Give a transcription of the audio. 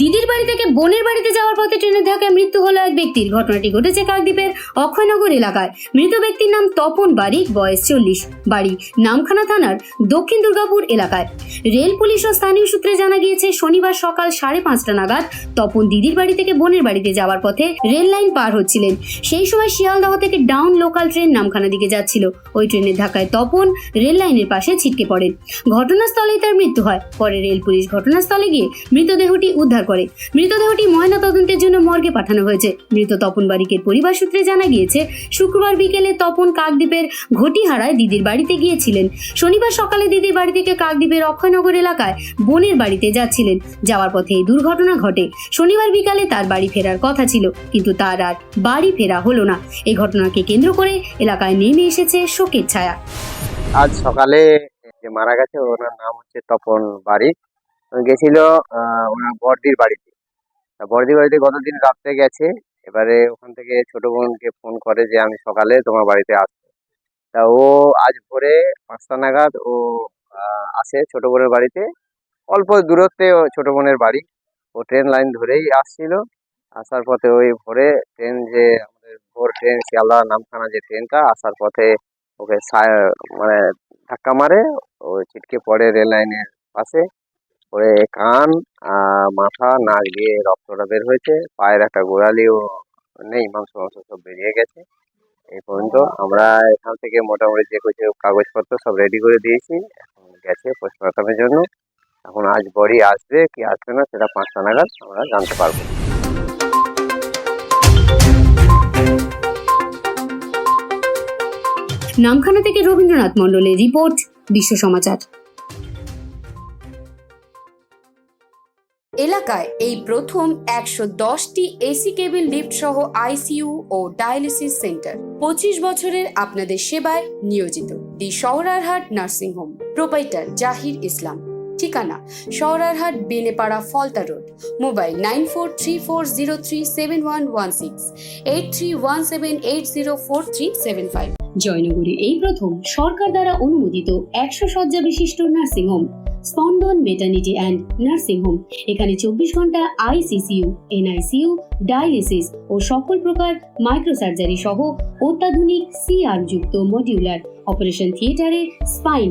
দিদির বাড়ি থেকে বোনের বাড়িতে যাওয়ার পথে ট্রেনের ধাক্কায় মৃত্যু হলো এক ব্যক্তির। ঘটনাটি ঘটেছে কাকদ্বীপের অক্ষয়নগর এলাকায়। মৃত ব্যক্তির নাম তপন বারিক, বয়স চল্লিশ। বাড়ি নামখানা থানার দক্ষিণ দুর্গাপুর এলাকায়। রেল, পুলিশ ও স্থানীয় সূত্রে জানা গিয়েছে, শনিবার সকাল সাড়ে পাঁচটা নাগাদ তপন দিদির বাড়ি থেকে বোনের বাড়িতে যাওয়ার পথে রেল লাইন পার হচ্ছিলেন। সেই সময় শিয়ালদহ থেকে ডাউন লোকাল ট্রেন নামখানা দিকে যাচ্ছিল। ওই ট্রেনের ধাক্কায় তপন রেল লাইনের পাশে ছিটকে পড়েন। ঘটনাস্থলেই তার মৃত্যু হয়। পরে রেল, পুলিশ ঘটনাস্থলে গিয়ে মৃতদেহটি উদ্ধার করে। মৃতদেহটি ময়না তদন্তের জন্য মর্গে পাঠানো হয়েছে। মৃত তপন বারিকের পরিবার সূত্রে জানা গিয়েছে, শুক্রবার বিকেলে তপন কাকদ্বীপের ঘটিহারায় দিদির বাড়িতে গিয়েছিলেন। শনিবার সকালে দিদির বাড়ি থেকে কাকদ্বীপের অক্ষয়নগর এলাকায় বোনের বাড়িতে যাচ্ছিলেন। যাওয়ার পথে এই দুর্ঘটনা ঘটে। শনিবার বিকালে তার বাড়ি ফেরার কথা ছিল, কিন্তু তার আর বাড়ি ফেরা হলো না। এই ঘটনাকে কেন্দ্র করে এলাকায় নেমে এসেছে শোকের ছায়া। আজ সকালে যে মারা গেছে, ওনার নাম হচ্ছে তপন বারিক। গেছিল ওনার বড়দির বাড়িতে। তা বড়দির বাড়িতে গতদিন রাত্রে গেছে, এবারে ওখান থেকে ছোট বোনকে ফোন করে যে আমি সকালে তোমার বাড়িতে আসব। তা ও আজ ভোরে পাঁচটা নাগাদ ও আসে ছোট বোনের বাড়িতে। অল্প দূরত্বে ও ছোট বোনের বাড়ি। ও ট্রেন লাইন ধরেই আসছিল। আসার পথে ওই ভোরে ট্রেন যে আমাদের ভোর ট্রেন শিয়ালদা নামখানা যে ট্রেনটা আসার পথে ওকে মানে ধাক্কা মারে। ও ছিটকে পড়ে রেল লাইনের পাশে। পরে কান মাথা, নাক দিয়ে রক্তটা বের হয়েছে। পায়ের একটা গোড়ালিও নেই, মাংস মাংস সব বেরিয়ে গেছে। এই পর্যন্ত আমরা এখান থেকে মোটামুটি যে কিছু কাগজপত্র সব রেডি করে দিয়েছি। এখন গেছে পোস্টমর্টমের জন্য। এখন আজ বডি আসবে, কি আসবে না সেটা পাঁচটা নাগাদ আমরা জানতে পারব। নামখানা থেকে রবীন্দ্রনাথ মণ্ডলের রিপোর্ট, বিশ্ব সমাচার। এলাকায় এই প্রথম একশো দশটি এসি কেবিল লিফট সহ আইসিইউ ও ডায়ালিসিস সেন্টার। পঁচিশ বছরের আপনাদের সেবায় নিয়োজিত the Shahararhat nursing home, proprietor Jahir Islam. ঠিকানা, Shahararhat Benepara Falta road, mobile nine four three four zero three seven one one six, eight three one seven eight zero four three seven five. জয়নগরে এই প্রথম সরকার দ্বারা অনুমোদিত একশো শয্যা বিশিষ্ট nursing home Spandan maternity and nursing home এখানে চব্বিশ ঘণ্টা আইসিসিউ এনআইসিউ ডায়ালিসিস ও সকল প্রকার মাইক্রোসার্জারি সহ অত্যাধুনিক সিআর যুক্ত মডিউলার অপারেশন থিয়েটারে স্পাইন